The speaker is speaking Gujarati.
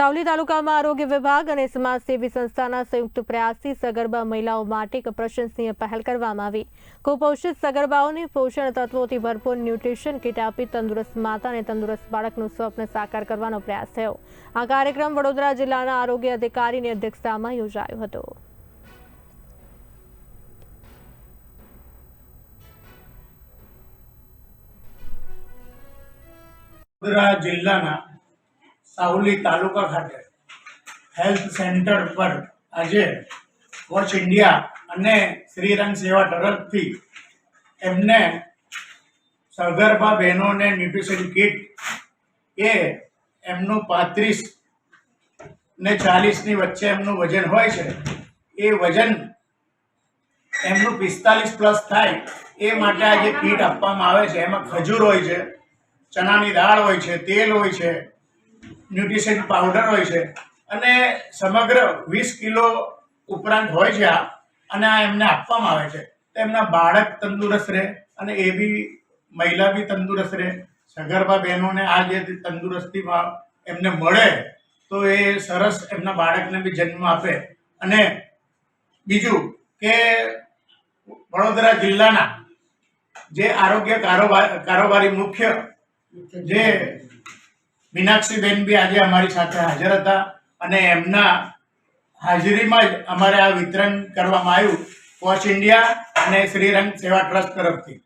સાવલી તાલુકામાં આરોગ્ય વિભાગ અને સમાજસેવી સંસ્થાના સંયુક્ત પ્રયાસથી સગર્ભા મહિલાઓ માટે એક પ્રશંસનીય પહેલ કરવામાં આવી. કુપોષિત સગર્ભાઓને પોષણ તત્વોથી ભરપૂર ન્યુટ્રિશન કીટ આપી તંદુરસ્ત માતા અને તંદુરસ્ત બાળકનું સ્વપ્ન સાકાર કરવાનો પ્રયાસ થયો. આ કાર્યક્રમ વડોદરા જિલ્લાના આરોગ્ય અધિકારીની અધ્યક્ષતામાં યોજાયો હતો. વડોદરા જિલ્લાના સાવલી તાલુકા ખાતે હેલ્થ સેન્ટર પર આજે વોચ ઇન્ડિયા અને શ્રીરંગ સેવા તરફથી એમને સગર્ભા બહેનોને ન્યુટ્રિશન કિટ એ એમનું પાંત્રીસ ને ચાલીસની વચ્ચે એમનું વજન હોય છે, એ વજન એમનું પિસ્તાલીસ પ્લસ થાય, એ માટે આ જે કીટ આપવામાં આવે છે. એમાં ખજૂર હોય છે, ચણાની દાળ હોય છે, તેલ હોય છે ન્યુટ્રિશન પાવડર હોય છે. અને સમગ્ર વીસ કિલો ઉપરાંત હોય છે આ, અને આ એમને આપવામાં આવે છે. તો એમના બાળક તંદુરસ્ત રહે અને એ બી મહિલા બી તંદુરસ્ત રહે. સગર્ભા બહેનોને આ જે તંદુરસ્તીમાં એમને મળે, તો એ સરસ એમના બાળકને બી જન્મ આપે. અને બીજું કે વડોદરા જિલ્લાના જે આરોગ્ય કારોબાર કારોબારી મુખ્ય જે મીનાક્ષીબેન બી આજે અમારી સાથે હાજર હતા અને એમના હાજરીમાં જ અમારે આ વિતરણ કરવામાં આવ્યું. કોચ ઇન્ડિયા અને શ્રીરંગ સેવા ટ્રસ્ટ તરફથી.